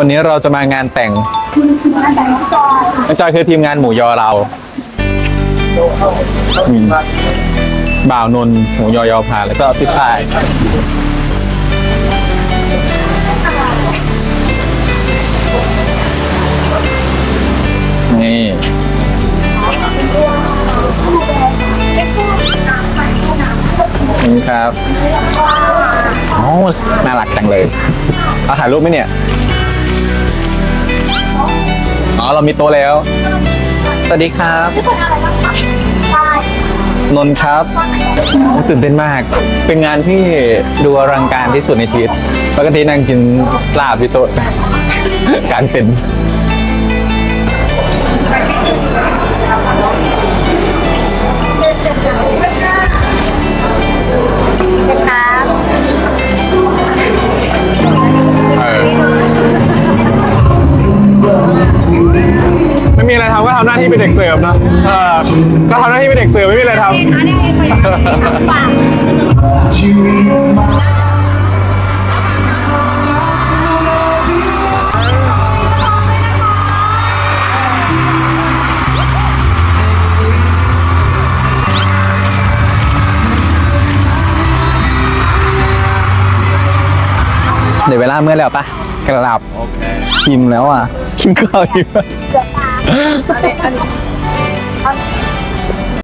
วันนี้เราจะมางานแต่งน้องจอยคือทีมงานหมูยอเรามีบ่าวนนท์หมูยอยอพาแล้วก็พี่พายนี่นี่ครับโอ้น่ารักจังเลยเอาถ่ายรูปไหมเนี่ย เรามีโต๊ะแล้ว สวัสดีครับนนท์ครับตื่นเต้นมาก เป็นงานที่ดูอลังการที่สุดในชีวิต ปกตินั่งกินลาบที่โต๊ะ การเป็น ม่มีอะไรทำก็ทำหน้าที่เป็นเด็กเสิร์ฟนะเออก็ทำหน้าที่เป็นเด็กเสิร์ฟไม่มีอะไรทำเดี๋ยวเวลาเมื่อแล้วปะกลับกินแล้วอะกินข้าวอ ยู่